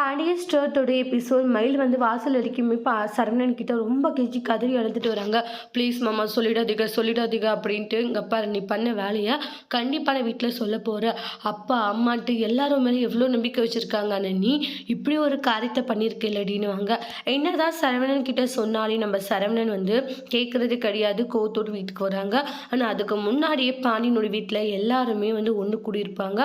Pandya ஸ்டோர்ட்டோட episode மயில் வந்து வாசல் அடிக்குமே. பா சரவணன் கிட்ட ரொம்ப கெஞ்சி கதறி எழுந்துட்டு வராங்க. ப்ளீஸ் மாமா சொல்லிடாதீங்க சொல்லிடாதீங்க அப்படின்ட்டு. இங்கே பாரு நீ பண்ண வேலையை கண்டிப்பாக நான் வீட்டில் சொல்ல போகிற அப்பா அம்மாட்டு எல்லாரும் மேலே எவ்வளோ நம்பிக்கை வச்சுருக்காங்க ஆனால் நீ இப்படி ஒரு காரியத்தை பண்ணியிருக்கலடின்னு வாங்க என்னதான் சரவணன் கிட்ட சொன்னாலே நம்ம சரவணன் வந்து கேட்குறது கிடையாது கோத்தோடு வீட்டுக்கு வராங்க. ஆனால் அதுக்கு முன்னாடியே பாண்டியனோட வீட்டில் எல்லாருமே வந்து ஒன்று கூடியிருப்பாங்க.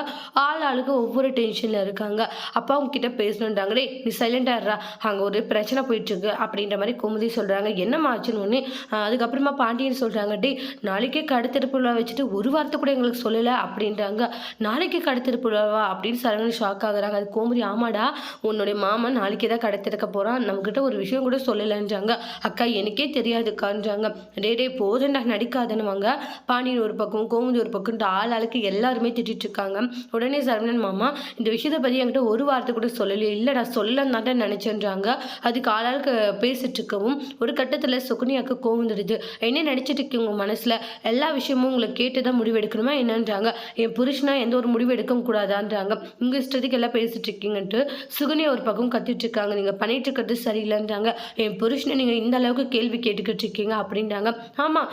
ஆள் ஆளுக்கு ஒவ்வொரு டென்ஷனில் இருக்காங்க. அப்பா அவங்க கிட்ட பேசணும் பேசணுன்றாங்களே நீ சைலண்டாடுறா அங்கே ஒரு பிரச்சனை போயிட்டுருக்கு அப்படின்ற மாதிரி குமுதி சொல்கிறாங்க என்னம்மா ஆச்சுன்னு ஒன்று அதுக்கப்புறமா பாண்டியன் சொல்கிறாங்க டே நாளைக்கே கடுத்தெடுப்பு விழா வச்சுட்டு ஒரு வாரத்தை கூட எங்களுக்கு சொல்லலை அப்படின்றாங்க. நாளைக்கே கடுத்தெடுப்பு விழாவா அப்படின்னு சரவணன் ஷாக் ஆகுறாங்க. அது கோமதி ஆமாடா உன்னுடைய மாமன் நாளைக்கே தான் கடத்திருக்க போகிறான் நம்மக்கிட்ட ஒரு விஷயம் கூட சொல்லலைன்றாங்க. அக்கா எனக்கே தெரியாதுக்கான்றாங்க. டே டே போதண்டா நடிக்காதுன்னுவாங்க. பாண்டியன் ஒரு பக்கம் கோமுதி ஒரு பக்கம்ட்டு ஆள் ஆளுக்கு எல்லாருமே திட்டிட்டு இருக்காங்க. உடனே சரவணன் மாமா இந்த விஷயத்தை பற்றி என்கிட்ட ஒரு வார்த்தை கூட சொல்லலை இல்லை நான் சொல்ல தான் நினச்சேன்றாங்க. அதுக்கு ஆளாளுக்கு பேசிட்டு இருக்கவும் ஒரு கட்டத்தில் சுகுனியாக்கு கோவம் வந்துடுது. என்ன நினச்சிட்டு இருக்கீங்க உங்கள் மனசில்? எல்லா விஷயமும் உங்களை கேட்டு தான் முடிவெடுக்கணுமா என்னன்றாங்க. என் புருஷனா எந்த ஒரு முடிவு எடுக்க கூடாதான்றாங்க. உங்கள் இஷ்டத்துக்கு எல்லாம் பேசிட்டு இருக்கீங்கன்ட்டு சுகுனியா ஒரு பக்கம் கத்திட்டு இருக்காங்க. நீங்கள் பண்ணிட்டு இருக்கிறது சரியில்லைன்றாங்க. என் புருஷனை நீங்கள் இந்த அளவுக்கு கேள்வி கேட்டுக்கிட்டு இருக்கீங்க அப்படின்றாங்க. ஆமாம்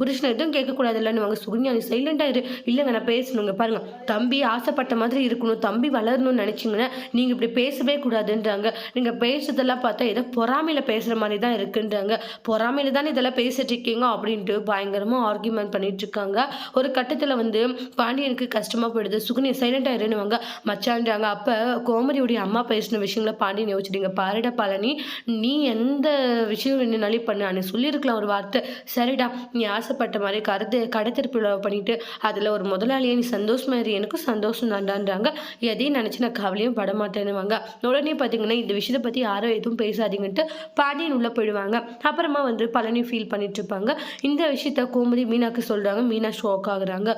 புருஷனை எதுவும் கேட்கக்கூடாது இல்லைன்னு வாங்க. சுகுனியா நீ சைலண்டாக இரு. இல்லைங்க நான் பேசணுங்க. பாருங்க தம்பி ஆசைப்பட்ட மாதிரி இருக்கணும். தம்பி வளரணும்னு நினச்சிங்கன்னா நீங்கள் இப்படி பே பேசவே கூடாதுன்றாங்க. நீங்கள் பேசுறதெல்லாம் பார்த்தா ஏதோ பொறாமையில் பேசுகிற மாதிரி தான் இருக்குன்றாங்க. பொறாமையில் தானே இதெல்லாம் பேசிட்டு இருக்கீங்க அப்படின்ட்டு பயங்கரமாக ஆர்கியூமெண்ட் பண்ணிட்டு இருக்காங்க. ஒரு கட்டத்தில் வந்து பாண்டியனுக்கு கஷ்டமாக போயிடுது. சுகுனி சைலண்டாக இருன்னுவாங்க. மச்சான்றாங்க. அப்போ கோமதியுடைய அம்மா பேசின விஷயங்களை பாண்டியன் யோசிச்சிட்டீங்க பாருடா பழனி நீ எந்த விஷயம் வேணுனாலும் பண்ணு. அன்னைக்கு சொல்லியிருக்கலாம் ஒரு வார்த்தை. சரிடா நீ ஆசைப்பட்ட மாதிரி கருத்து கடத்திருப்பு பண்ணிட்டு அதில் ஒரு முதலாளியை நீ சந்தோஷமாக இரு. எனக்கும் சந்தோஷம் தாண்டான்றாங்க எதையும் நினச்சி நான் கவலையும் பட மாட்டேன்னுவாங்க உடனே பார்த்தீங்கன்னா இந்த விஷயத்தை பற்றி யாரும் எதுவும் பேசாதீங்கன்ட்டு பாண்டியன் உள்ளே போயிடுவாங்க. அப்புறமா வந்து பழனி ஃபீல் பண்ணிட்டு இருப்பாங்க. இந்த விஷயத்த கோமதி மீனாக்கு சொல்கிறாங்க மீனா ஷோக் ஆகுறாங்க.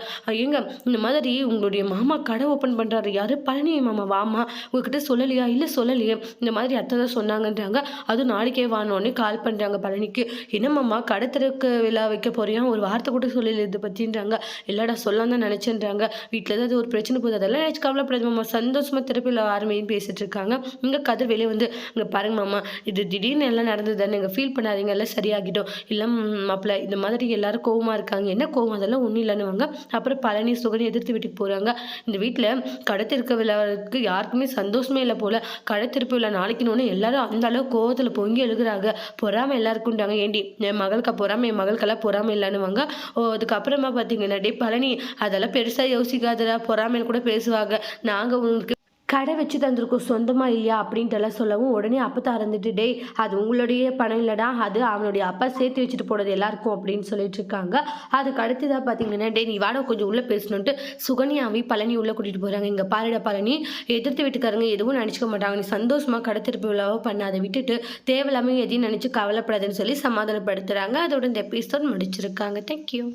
எங்க இந்த மாதிரி உங்களுடைய மாமா கடை ஓப்பன் பண்ணுறாரு யார்? பழனி மாமா. வாமா உங்ககிட்ட சொல்லலையா? இல்லை சொல்லலையே. இந்த மாதிரி அத்தை தான் சொன்னாங்கன்றாங்க. அதுவும் நாளைக்கே வானோடனே கால் பண்ணுறாங்க பழனிக்கு. என்னம்மாம்மா கடை திறக்க விழா வைக்க போறியா? ஒரு வார்த்தை கூட சொல்லல இதை பற்றின்றாங்க இல்லடா சொல்லலாம் தான் நினச்சேன்றாங்க. வீட்டில் ஏதாவது ஒரு பிரச்சனை போகுது அதெல்லாம் நினச்சி கவலைப்படாது மாமா. சந்தோஷமாக திறப்பில் ஆரம்பின்னு பேசிட்டு இருக்காங்க இங்கே கதிர் வெளியே வந்து இங்கே பாருங்க மாமா இது திடீர்னு எல்லாம் நடந்தது நீங்கள் ஃபீல் பண்ணாதீங்க எல்லாம் சரியாகிட்டோம். இல்லை மாப்பிள்ள இந்த மாதிரி எல்லாரும் கோவமாக இருக்காங்க. என்ன கோவம்? அதெல்லாம் ஒன்றும் இல்லைன்னுவாங்க. அப்புறம் பழனி சுகனி எதிர்த்து வீட்டுக்கு போகிறாங்க இந்த வீட்டில் கடத்திருக்க விழாவுக்கு யாருக்குமே சந்தோஷமே இல்லை போல். கடத்திருப்பு விழா நாளைக்குன்னு எல்லாரும் அந்த அளவு கோவத்தில் பொங்கி எழுகிறாங்க. பொறாமை எல்லாருக்குண்டாங்க ஏண்டி என் மகளுக்கு பொறாமை என் மகளுக்கெல்லாம் பொறாமை இல்லைன்னுவாங்க. ஓ அதுக்கப்புறமா பார்த்தீங்கன்னா டே பழனி அதெல்லாம் பெருசாக யோசிக்காதடா. பொறாமைன்னு கூட பேசுவாங்க. நாங்கள் உங்களுக்கு கடை வச்சு தந்திருக்கோம் சொந்தமாக இல்லையா அப்படின்ட்டுலாம் சொல்லவும் உடனே அப்பத்தா இருந்துட்டு டேய் அது உங்களுடைய பணம் இல்லைடா அது அவனுடைய அப்பா சேர்த்து வச்சுட்டு போனது எல்லாருக்கும் அப்படின்னு சொல்லிட்டு இருக்காங்க. அதுக்கு அடுத்ததாக பார்த்தீங்கன்னா டே நீ வாட கொஞ்சம் உள்ளே பேசணுன்ட்டு சுகன்யாவி பழனி உள்ளே கூட்டிகிட்டு போகிறாங்க இங்கே பாருட பழனி எதிர்த்து வீட்டுக்காரங்க எதுவும் நினச்சிக்க மாட்டாங்க. நீ சந்தோஷமாக கடை திருப்பி விழாவோ பண்ணாத. விட்டுட்டு தேவையில்லாமல் எதையும் நினச்சி கவலைப்படாதுன்னு சொல்லி சமாதானப்படுத்துகிறாங்க அதோட இந்த எபிசோட் முடிச்சிருக்காங்க. தேங்க்யூ